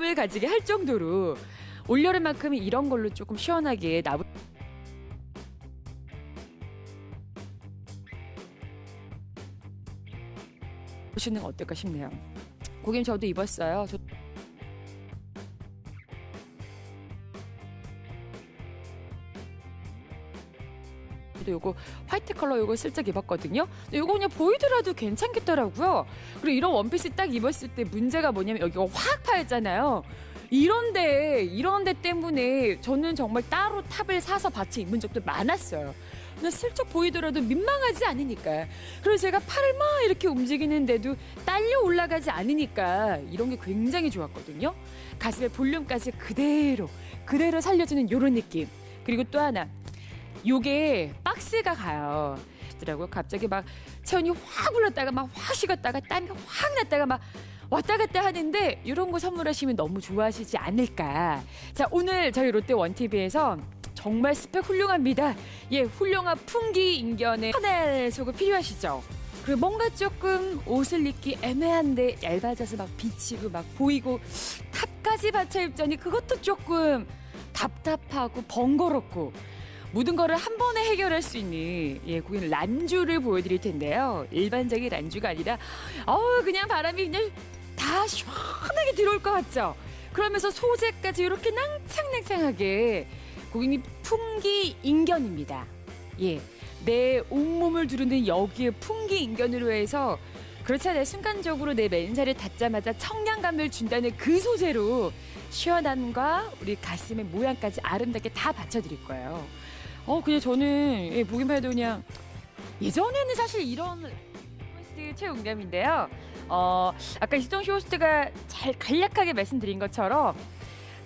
을 가지게 할 정도로 올여름만큼은 이런 걸로 조금 시원하게 나부 보시는 건 어떨까 싶네요. 고객님 저도 입었어요. 저 저도 요거 화이트 컬러 요거 슬쩍 입었거든요. 근데 요거 그냥 보이더라도 괜찮겠더라고요. 그리고 이런 원피스 딱 입었을 때 문제가 뭐냐면 여기가 확 파였잖아요. 이런데 이런데 때문에 저는 정말 따로 탑을 사서 같이 입은 적도 많았어요. 근데 슬쩍 보이더라도 민망하지 않으니까. 그리고 제가 팔을 막 이렇게 움직이는데도 딸려 올라가지 않으니까 이런 게 굉장히 좋았거든요. 가슴의 볼륨까지 그대로 그대로 살려주는 요런 느낌. 그리고 또 하나 요게 박스가 가요. 더라고요. 갑자기 막 체온이 확 올랐다가 막 확 식었다가 땀이 확 났다가 막 왔다 갔다 하는데 이런 거 선물하시면 너무 좋아하시지 않을까. 자 오늘 저희 롯데 원TV에서 정말 스펙 훌륭합니다. 예, 훌륭한 풍기 인견의 하늘 속을 필요하시죠. 그리고 뭔가 조금 옷을 입기 애매한데 얇아져서 막 비치고 막 보이고 탑까지 받쳐 입자니 그것도 조금 답답하고 번거롭고 모든 거를 한 번에 해결할 수 있는 예, 고객님 란주를 보여드릴 텐데요. 일반적인 란주가 아니라 어우 그냥 바람이 그냥 다 시원하게 들어올 것 같죠. 그러면서 소재까지 이렇게 낭창낭창하게 고객님 풍기 인견입니다. 예, 내 온몸을 두르는 여기에 풍기 인견으로 해서 그렇잖아요. 순간적으로 내 맨살에 닿자마자 청량감을 준다는 그 소재로 시원함과 우리 가슴의 모양까지 아름답게 다 받쳐드릴 거예요. 어, 그냥 저는 예, 보기만 해도 그냥 예전에는 사실 이런 호스트 최웅감인데요. 어, 아까 이수정 씨 호스트가 잘 간략하게 말씀드린 것처럼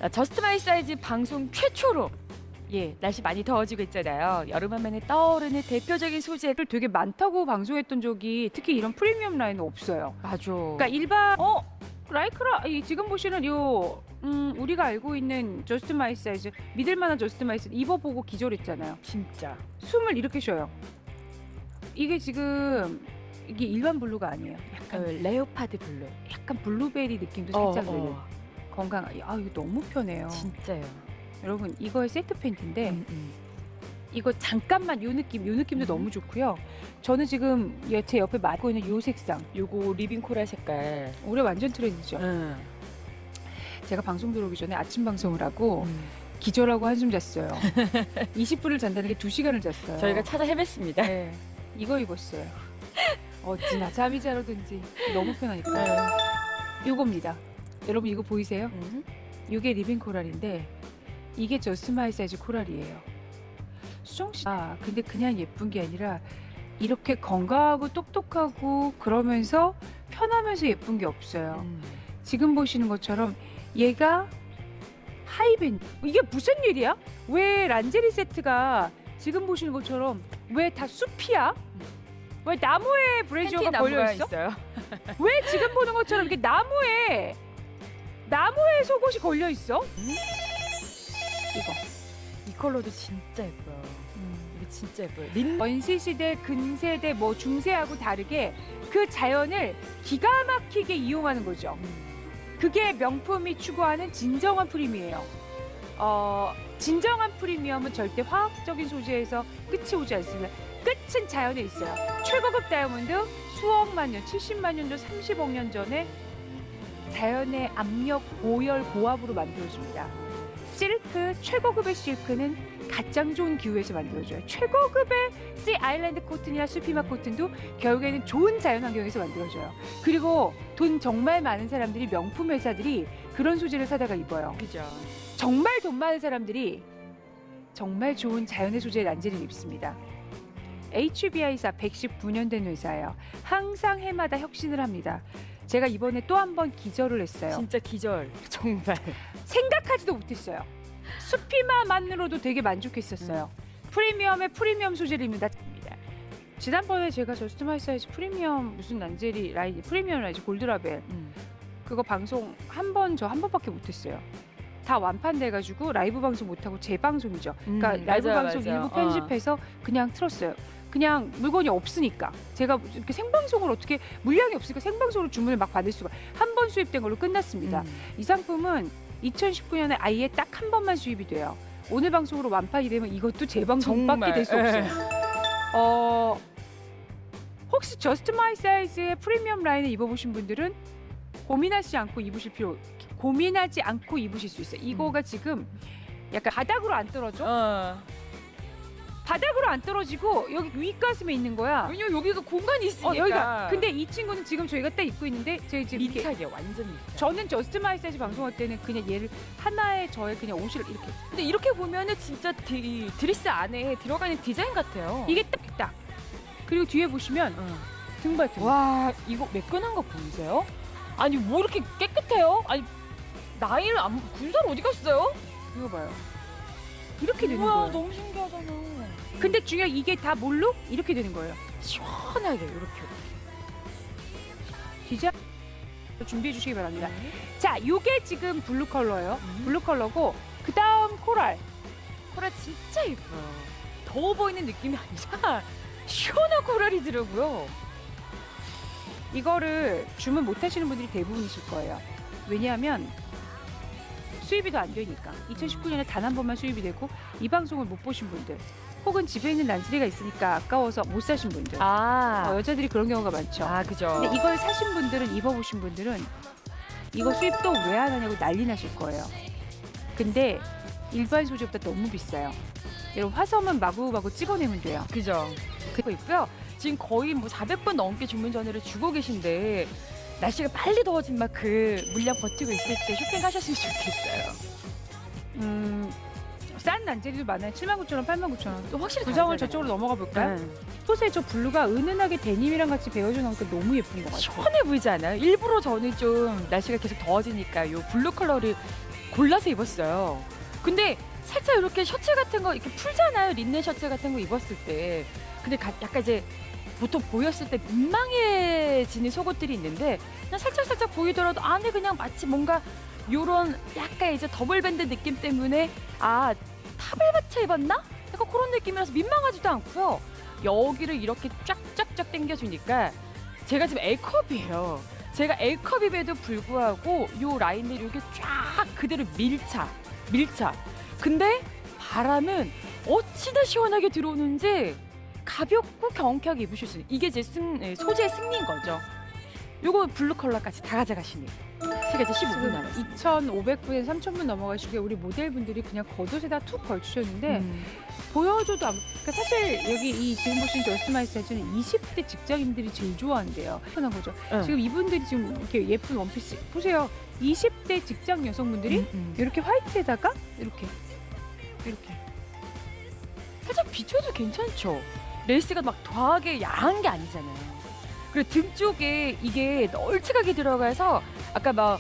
어, 저스트 마이 사이즈 방송 최초로 예, 날씨 많이 더워지고 있잖아요. 여름하면 떠오르는 대표적인 소재를 되게 많다고 방송했던 적이 특히 이런 프리미엄 라인은 없어요. 맞아. 그러니까 일반 어 라이크라 이 지금 보시는 요 음, 우리가 알고 있는 저스트 마이 사이즈 믿을 만한 저스트 마이 사이즈 입어보고 기절했잖아요. 진짜. 숨을 이렇게 쉬어요. 이게 지금 이게 일반 블루가 아니에요. 어, 약간 레오파드 블루. 약간 블루베리 느낌도 살짝 들는 건강. 아 이거 너무 편해요. 진짜요. 여러분 이거의 세트 팬티인데 음, 음. 이거 잠깐만 요 느낌 요 느낌도 음. 너무 좋고요. 저는 지금 얘- 제 옆에 맡고 있는 요 색상 요거 리빙 코랄 색깔. 올해 완전 트렌드죠. 응. 제가 방송 들어오기 전에 아침 방송을 하고 음. 기절하고 한숨 잤어요. 20분을 잔다는 게 2시간을 잤어요. 저희가 찾아 헤맸습니다. 네, 이거 입었어요. 어찌나 잠이 잘 오든지 너무 편하니까. 요겁니다. 여러분 이거 보이세요? 음. 이게 리빙 코랄인데 이게 저스마이 사이즈 코랄이에요. 수정 씨, 아 근데 그냥 예쁜 게 아니라 이렇게 건강하고 똑똑하고 그러면서 편하면서 예쁜 게 없어요. 음. 지금 보시는 것처럼 얘가 하이밴드 이게 무슨 일이야? 왜 란제리 세트가 지금 보시는 것처럼 왜 다 숲이야? 왜 나무에 팬티 브래지어가 나무가 걸려 있어? 있어요. 왜 지금 보는 것처럼 이렇게 나무에 나무에 속옷이 걸려 있어? 이거 이 컬러도 진짜 예뻐요. 이거 진짜 예뻐요. 린 원시 시대, 근세대, 뭐 중세하고 다르게 그 자연을 기가 막히게 이용하는 거죠. 그게 명품이 추구하는 진정한 프리미예요. 어, 진정한 프리미엄은 절대 화학적인 소재에서 끝이 오지 않습니다. 끝은 자연에 있어요. 최고급 다이아몬드 수억만 년, 70만 년 전, 30억 년 전에 자연의 압력, 고열, 고압으로 만들어집니다. 실크, 최고급의 실크는 가장 좋은 기후에서 만들어져요. 최고급의 씨 아일랜드 코튼이나 수피마 코튼도 결국에는 좋은 자연 환경에서 만들어져요. 그리고 돈 정말 많은 사람들이 명품 회사들이 그런 소재를 사다가 입어요. 그죠. 정말 돈 많은 사람들이 정말 좋은 자연의 소재의 란제를 입습니다. HBI사 119년 된 회사예요. 항상 해마다 혁신을 합니다. 제가 이번에 또 한 번 기절을 했어요. 진짜 기절. 정말. 생각하지도 못했어요. 수피마만으로도 되게 만족했었어요. 프리미엄의 프리미엄 소재입니다. 지난번에 제가 저스트 마이 사이즈 프리미엄 무슨 난제리 라인 프리미엄 라이즈 골드라벨 음. 그거 방송 한 번 저 한 번밖에 못했어요. 다 완판돼가지고 라이브 방송 못하고 재방송이죠. 그러니까 음, 라이브 맞아요, 방송 맞아요. 일부 어. 편집해서 그냥 틀었어요. 그냥 물건이 없으니까 제가 이렇게 생방송을 어떻게 물량이 없으니까 생방송으로 주문을 막 받을 수가 한 번 수입된 걸로 끝났습니다. 음. 이 상품은 2019년에 아예 딱 한 번만 수입이 돼요. 오늘 방송으로 완판이 되면 이것도 재방송밖에 될수 예. 없어요. 어, 혹시 저스트 마이 사이즈의 프리미엄 라인을 입어보신 분들은 고민하지 않고 입으실 필요 고민하지 않고 입으실 수 있어요. 이거가 지금 약간 바닥으로 안 떨어져? 어. 바닥으로 안 떨어지고 여기 윗가슴에 있는 거야. 왜냐면 여기가 공간이 있으니까. 어 여기가 근데 이 친구는 지금 저희가 딱 입고 있는데 저희 지금 이렇게 밀착이야 완전 밀착. 저는 저스트 마이 사이즈 방송할 때는 그냥 얘를 하나의 저의 그냥 옷을 이렇게 근데 이렇게 보면은 진짜 디, 이 드레스 안에 들어가는 디자인 같아요. 이게 딱 딱. 그리고 뒤에 보시면 어. 등발 등. 와 이거 매끈한 거 보이세요? 아니 뭐 이렇게 깨끗해요? 아니 나이를 안 군살 어디 갔어요? 이거 봐요. 이렇게 되는 거예요. 너무 신기하잖아. 근데 중요한 이게 다 뭘로 이렇게 되는 거예요. 시원하게 이렇게. 디자인 준비해 주시기 바랍니다. 자, 요게 지금 블루 컬러예요. 블루 컬러고 그 다음 코랄. 코랄 진짜 예뻐요. 더워 보이는 느낌이 아니라 시원한 코랄이더라고요. 이거를 주문 못 하시는 분들이 대부분이실 거예요. 왜냐하면 수입이 더 안 되니까. 2019년에 단 한 번만 수입이 되고 이 방송을 못 보신 분들 혹은 집에 있는 난지리가 있으니까 아까워서 못 사신 분들. 아, 어, 여자들이 그런 경우가 많죠. 아 그죠. 근데 이걸 사신 분들은 입어보신 분들은 이거 수입도 왜 안 하냐고 난리 나실 거예요. 근데 일반 소재보다 너무 비싸요. 여러분 화섬은 마구마구 찍어내면 돼요. 그죠. 그거 있고요. 지금 거의 뭐 400번 넘게 주문 전화를 주고 계신데 날씨가 빨리 더워진 만큼 물량 버티고 있을 때 쇼핑하셨으면 좋겠어요. 음, 싼 난제리도 많아요. 79,000원, 89,000원. 또 확실히 구성을 다르잖아요. 저쪽으로 넘어가 볼까요? 네. 소세 저 블루가 은은하게 데님이랑 같이 베어져 나오니까 너무 예쁜 것 같아요. 시원해 보이지 않아요? 일부러 저는 좀 날씨가 계속 더워지니까 요 블루 컬러를 골라서 입었어요. 근데 살짝 이렇게 셔츠 같은 거 이렇게 풀잖아요. 린넨 셔츠 같은 거 입었을 때. 근데 가- 약간 이제 보통 보였을 때 민망해지는 속옷들이 있는데 그냥 살짝 살짝 보이더라도 안에 그냥 마치 뭔가 요런 약간 이제 더블 밴드 느낌 때문에 아 탑을 받쳐 입었나? 약간 그런 느낌이라서 민망하지도 않고요. 여기를 이렇게 쫙쫙쫙 당겨주니까 제가 지금 A컵이에요. 제가 A컵임에도 불구하고 요 라인들이 이렇게 쫙 그대로 밀착, 밀착. 근데 바람은 어찌나 시원하게 들어오는지 가볍고 경쾌하게 입으실 수 있는 이게 제 승, 예, 소재의 승리인 거죠. 요거 블루 컬러까지 다 가져가시네요. 제가 이제 15분 남았어요. 2,500분에서 3,000분 넘어가시게 우리 모델분들이 그냥 겉옷에다 툭 걸치셨는데 음. 보여줘도 안, 그러니까 사실 여기 이 지금 보시는 저스트마이 사이즈는 20대 직장인들이 제일 좋아한대요. 편한 거죠. 응. 지금 이분들이 지금 이렇게 예쁜 원피스 보세요. 20대 직장 여성분들이 음, 음. 이렇게 화이트에다가 이렇게 이렇게 살짝 비춰도 괜찮죠. 레이스가 막 과하게 야한 게 아니잖아요. 그리고 등 쪽에 이게 널찍하게 들어가서 아까 막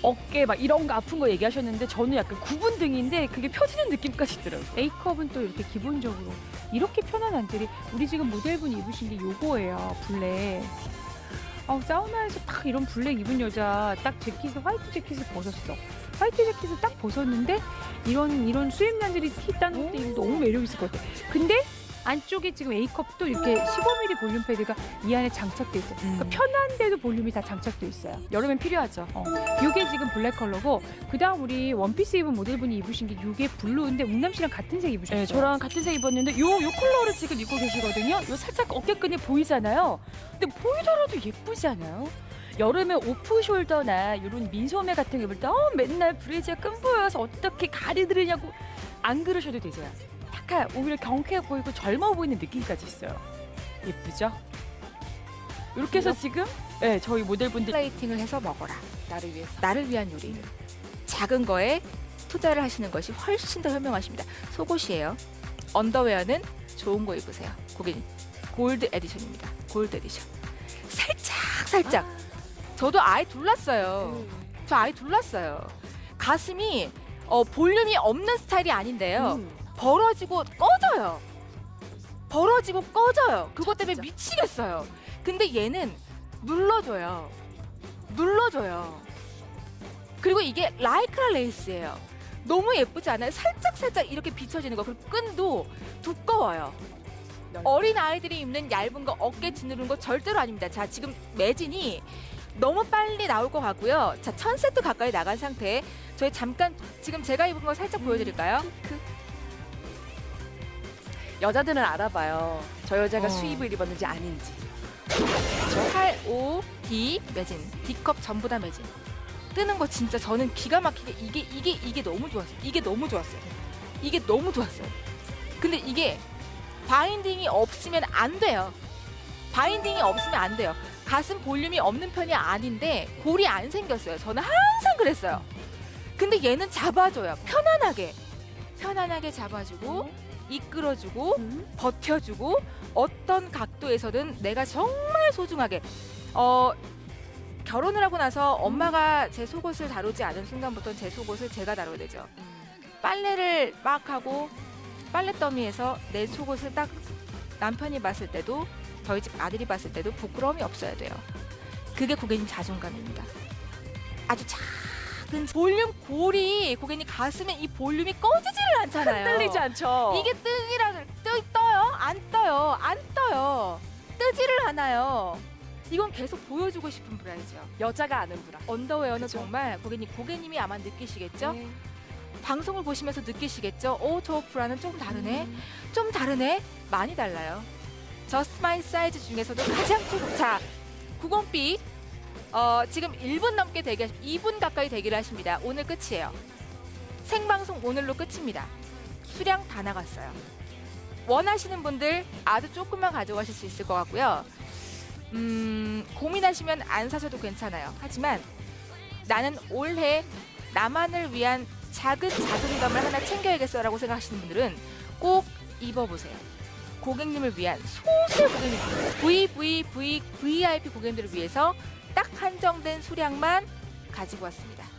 어깨 막 이런 거 아픈 거 얘기하셨는데 저는 약간 구분 등인데 그게 펴지는 느낌까지 들어요. A컵은 또 이렇게 기본적으로 이렇게 편한 안들이 우리 지금 모델분이 입으신 게 요거예요 블랙 아 사우나에서 딱 이런 블랙 입은 여자 딱 재킷을 화이트 재킷을 벗었어 화이트 재킷을 딱 벗었는데 이런 이런 수입 난들이 티 따는 때 이거 너무 매력 있을 것 같아 근데 안쪽에 지금 A컵도 이렇게 15mm 볼륨 패드가 이 안에 장착돼 있어요 그러니까 음. 편한데도 볼륨이 다 장착돼 있어요 여름엔 필요하죠. 이게 지금 블랙 컬러고 그다음 우리 원피스 입은 모델분이 입으신 게 이게 블루인데 웅남 씨랑 같은 색 입으셨어요. 네, 저랑 같은 색 입었는데 요, 요 컬러를 지금 입고 계시거든요. 요 살짝 어깨끈이 보이잖아요. 근데 보이더라도 예쁘지 않아요? 여름에 오프 숄더나 이런 민소매 같은 거 입을 때 어, 맨날 브레지가 끈 보여서 어떻게 가리들으냐고 안 그러셔도 되세요. 약간 오히려 경쾌해 보이고 젊어 보이는 느낌까지 있어요. 예쁘죠? 이렇게 해서 지금 네, 저희 모델분들 플레이팅을 해서 먹어라. 나를 위해서. 나를 위한 요리. 작은 거에 투자를 하시는 것이 훨씬 더 현명하십니다. 속옷이에요. 언더웨어는 좋은 거 입으세요. 고객님. 골드 에디션입니다. 골드 에디션. 살짝 살짝. 저도 아예 둘렀어요. 저 아예 둘렀어요. 가슴이 어, 볼륨이 없는 스타일이 아닌데요. 벌어지고 꺼져요. 벌어지고 꺼져요. 그것 때문에 미치겠어요. 근데 얘는 눌러줘요. 눌러줘요. 그리고 이게 라이크라 레이스예요. 너무 예쁘지 않아요? 살짝 살짝 이렇게 비춰지는 거. 그리고 끈도 두꺼워요. 어린 아이들이 입는 얇은 거 어깨 지누른 거 절대로 아닙니다. 자, 지금 매진이 너무 빨리 나올 것 같고요. 자, 천 세트 가까이 나간 상태. 저희 잠깐 지금 제가 입은 거 살짝 보여드릴까요? 여자들은 알아봐요. 저 여자가 어. 수입을 입었는지 아닌지. 8, 5, D 매진. D컵 전부 다 매진. 뜨는 거 진짜 저는 기가 막히게 이게 이게 이게 너무 좋았어요. 이게 너무 좋았어요. 이게 너무 좋았어요. 근데 이게 바인딩이 없으면 안 돼요. 바인딩이 없으면 안 돼요. 가슴 볼륨이 없는 편이 아닌데 골이 안 생겼어요. 저는 항상 그랬어요. 근데 얘는 잡아줘요. 편안하게. 편안하게 잡아주고 이끌어주고 음. 버텨주고 어떤 각도에서든 내가 정말 소중하게 어 결혼을 하고 나서 엄마가 제 속옷을 다루지 않은 순간부터 제 속옷을 제가 다뤄야 되죠. 빨래를 막 하고 빨래 더미에서 내 속옷을 딱 남편이 봤을 때도 저희 집 아들이 봤을 때도 부끄러움이 없어야 돼요. 그게 고객님 자존감입니다. 아주 작은 볼륨 골이 고객님 가슴에 이 볼륨이 꺼지지를 않잖아요. 흔들리지 않죠. 이게 뜨기라 뜨 떠요? 안 떠요. 안 떠요. 뜨지를 않아요. 이건 계속 보여주고 싶은 브라이죠. 여자가 아는 브라. 언더웨어는 그죠? 정말 고객님 고객님이 아마 느끼시겠죠? 네. 방송을 보시면서 느끼시겠죠? 오, 저 브라는 좀 다르네. 음. 좀 다르네. 많이 달라요. 저스트 마이 사이즈 중에서도 가장 최고. 자, 90B 어, 지금 1분 넘게 대기 2분 가까이 대기를 하십니다. 오늘 끝이에요. 생방송 오늘로 끝입니다. 수량 다 나갔어요. 원하시는 분들 아주 조금만 가져가실 수 있을 것 같고요. 음, 고민하시면 안 사셔도 괜찮아요. 하지만 나는 올해 나만을 위한 작은 자존감을 하나 챙겨야겠어라고 생각하시는 분들은 꼭 입어보세요. 고객님을 위한 소수의 고객님, VVV VIP 고객님들을 위해서 딱 한정된 수량만 가지고 왔습니다.